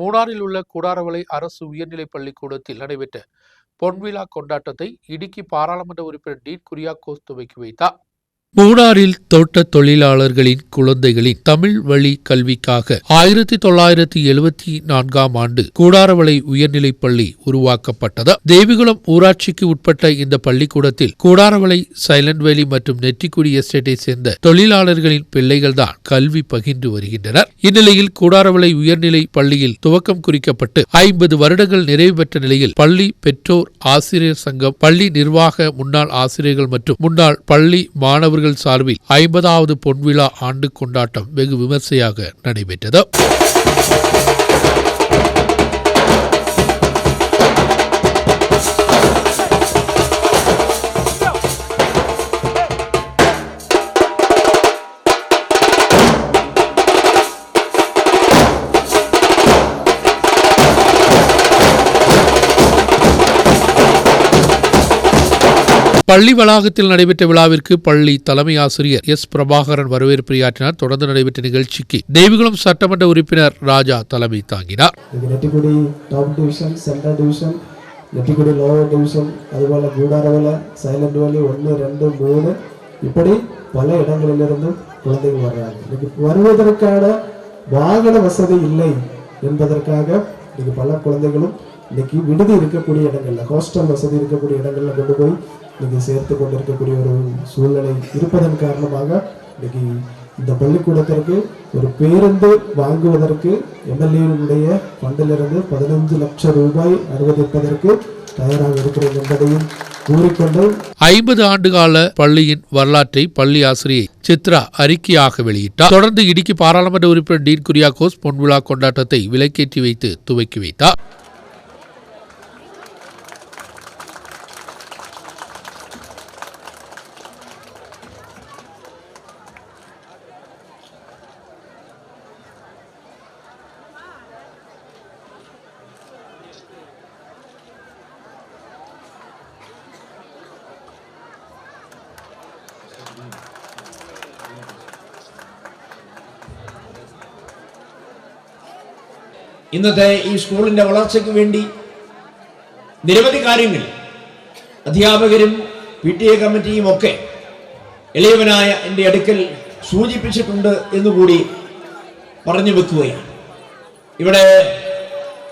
மூணாறில் உள்ள கூடாரவளை அரசு உயர்நிலைப் பள்ளிக்கூடத்தில் நடைபெற்ற பொன்விழா கொண்டாட்டத்தை இடுக்கி பாராளுமன்ற உறுப்பினர் டீன் குரியாக்கோஸ் துவக்கி வைத்தார். மூடாரில் தோட்ட தொழிலாளர்களின் குழந்தைகளின் தமிழ் வழி கல்விக்காக ஆயிரத்தி தொள்ளாயிரத்தி எழுபத்தி நான்காம் ஆண்டு கூடாரவளை உயர்நிலைப் பள்ளி உருவாக்கப்பட்டது. தேவிகுளம் ஊராட்சிக்கு உட்பட்ட இந்த பள்ளிக்கூடத்தில் கூடாரவளை சைலண்ட் வேலி மற்றும் நெற்றிக்குடி எஸ்டேட்டை சேர்ந்த தொழிலாளர்களின் பிள்ளைகள்தான் கல்வி பகிர்ந்து வருகின்றனர். இந்நிலையில் கூடாரவளை உயர்நிலை பள்ளியில் துவக்கம் குறிக்கப்பட்டு ஐம்பது வருடங்கள் நிறைவு பெற்ற நிலையில் பள்ளி பெற்றோர் ஆசிரியர் சங்கம் பள்ளி நிர்வாக முன்னாள் ஆசிரியர்கள் மற்றும் முன்னாள் பள்ளி அவர்கள் சார்பில் ஐம்பதாவது பொன்விழா ஆண்டு கொண்டாட்டம் வெகு விமர்சையாக நடைபெற்றது. பள்ளி வளாகத்தில் நடைபெற்ற விழாவிற்கு பள்ளி தலைமை ஆசிரியர் எஸ் பிரபாகரன் வரவேற்பு ஆற்றினார் தொடர்ந்து நடைபெற்ற நிகழ்ச்சிக்கு தெய்வகுளம் சட்டமன்ற உறுப்பினர் ராஜா தலைமை தாங்கினார். நெட்டிக்குடி லோவர் டிவிஷன் அதுபோல கூடாரவில சைலண்ட் வேலி ஒன்று ரெண்டு மூணு. இப்படி பல இடங்களிலிருந்தும் குழந்தைகள் வர்றாங்க. இன்னைக்கு வருவதற்கான வாகன வசதி இல்லை என்பதற்காக இன்னைக்கு பல குழந்தைகளும் இன்னைக்கு விடுதி இருக்கக்கூடிய இடங்கள்ல ஹாஸ்டல் வசதி இருக்கக்கூடிய இடங்கள்ல கொண்டு போய் இன்னைக்கு சேர்த்து கொண்டிருக்கக்கூடிய ஒரு சூழ்நிலை இருப்பதன் காரணமாக இன்னைக்கு இந்த பள்ளிக்கூடத்திற்கு ஒரு பேருந்து வாங்குவதற்கு எம்எல்ஏனுடைய ஃபண்டிலிருந்து பதினஞ்சு லட்சம் ரூபாய் அனுமதிப்பதற்கு தயாராக இருக்கிறோம் என்பதையும் கூறிக்கொண்டு ஐம்பது ஆண்டுகால பள்ளியின் வரலாற்றை பள்ளி ஆசிரியை சித்ரா அறிக்கையாக வெளியிட்டார். தொடர்ந்து இடுக்கி பாராளுமன்ற உறுப்பினர் டீன் குரியாகோஸ் பொன்விழா கொண்டாட்டத்தை விலக்கேற்றி வைத்து துவக்கி வைத்தார். ഇന്നത്തെ ഈ സ്കൂളിന്റെ വളർച്ചയ്ക്ക് വേണ്ടി നിരവധി കാര്യങ്ങൾ അധ്യാപകരും പി ടി എ കമ്മിറ്റിയും ഒക്കെ എളിയവനായ എന്റെ അടുക്കൽ സൂചിപ്പിച്ചിട്ടുണ്ട് എന്നുകൂടി പറഞ്ഞു വെക്കുകയാണ്. ഇവിടെ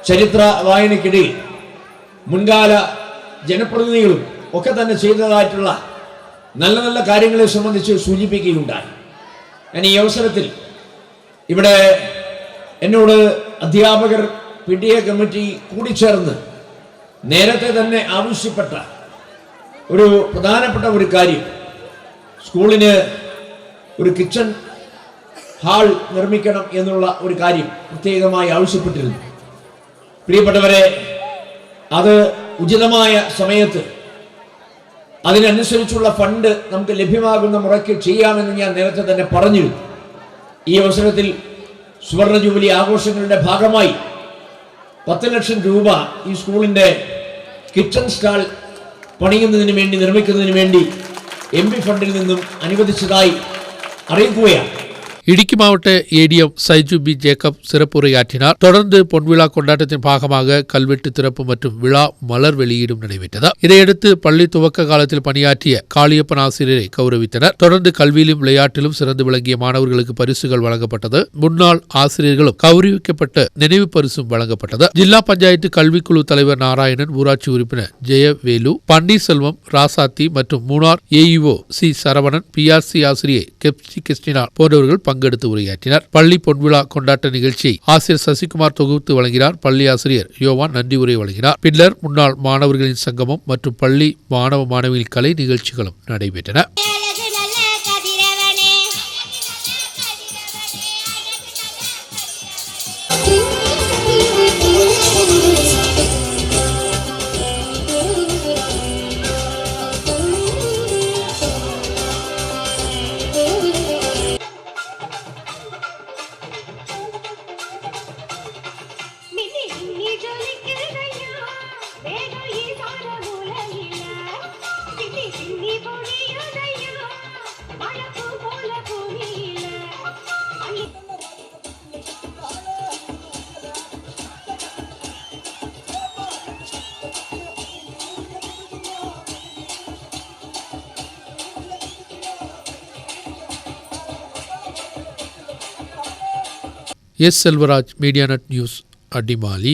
ചരിത്ര വായനയ്ക്കിടയിൽ മുൻകാല ജനപ്രതിനിധികളും ഒക്കെ തന്നെ ചെയ്തതായിട്ടുള്ള നല്ല നല്ല കാര്യങ്ങളെ സംബന്ധിച്ച് സൂചിപ്പിക്കുകയുണ്ടായി. ഞാൻ ഈ അവസരത്തിൽ ഇവിടെ എന്നോട് അധ്യാപകർ പി ടി എ കമ്മിറ്റി കൂടിച്ചേർന്ന് നേരത്തെ തന്നെ ആവശ്യപ്പെട്ട ഒരു പ്രധാനപ്പെട്ട ഒരു കാര്യം. സ്കൂളിന് ഒരു കിച്ചൺ ഹാൾ നിർമ്മിക്കണം എന്നുള്ള ഒരു കാര്യം പ്രത്യേകമായി ആവശ്യപ്പെട്ടിരുന്നു. പ്രിയപ്പെട്ടവരെ അത് ഉചിതമായ സമയത്ത് അതിനനുസരിച്ചുള്ള ഫണ്ട് നമുക്ക് ലഭ്യമാകുന്ന മുറയ്ക്ക് ചെയ്യാമെന്ന് ഞാൻ നേരത്തെ തന്നെ പറഞ്ഞിരുന്നു. ഈ അവസരത്തിൽ സുവർണ ജൂബിലി ആഘോഷങ്ങളുടെ ഭാഗമായി പത്ത് ലക്ഷം രൂപ ഈ സ്കൂളിന്റെ കിച്ചൺ സ്റ്റാൾ പണിയുന്നതിന് വേണ്ടി നിർമ്മിക്കുന്നതിന് വേണ്ടി എം ഫണ്ടിൽ നിന്നും അനുവദിച്ചതായി അറിയിക്കുകയാണ്. இடுக்கி மாவட்ட ஏடிஎம் சைஜு பி ஜேக்கப் சிறப்புரையாற்றினார். தொடர்ந்து பொன்விழா கொண்டாட்டத்தின் பாகமாக கல்வெட்டு திறப்பு மற்றும் விழா மலர் வெளியீடும் நடைபெற்றது. இதையடுத்து பள்ளி துவக்க காலத்தில் பணியாற்றிய காளியப்பன் ஆசிரியரை கௌரவித்தனர். தொடர்ந்து கல்வியிலும் விளையாட்டிலும் சிறந்து விளங்கிய மாணவர்களுக்கு பரிசுகள் வழங்கப்பட்டது. முன்னாள் ஆசிரியர்களும் கௌரவிக்கப்பட்ட நினைவு பரிசும் வழங்கப்பட்டது. ஜில்லா பஞ்சாயத்து கல்விக்குழு தலைவர் நாராயணன் ஊராட்சி உறுப்பினர் ஜெயவேலு பன்னீர்செல்வம் ராசாத்தி மற்றும் Munnar AEO C Saravanan BRC ஆசிரியை கெப்சி கிறிஸ்டினா போன்றவர்கள் பங்கெடுத்து உரையாற்றினார். பள்ளி பொன்விழா கொண்டாட்ட நிகழ்ச்சியை ஆசிரியர் சசிகுமார் தொகுத்து வழங்கினார். பள்ளி ஆசிரியர் யோவான் நன்றி உரை வழங்கினார். பின்னர் முன்னாள் மாணவர்களின் சங்கமம் மற்றும் பள்ளி மாணவ மாணவியின் கலை நிகழ்ச்சிகளும் நடைபெற்றன. S Selvaraj media net news Adimali.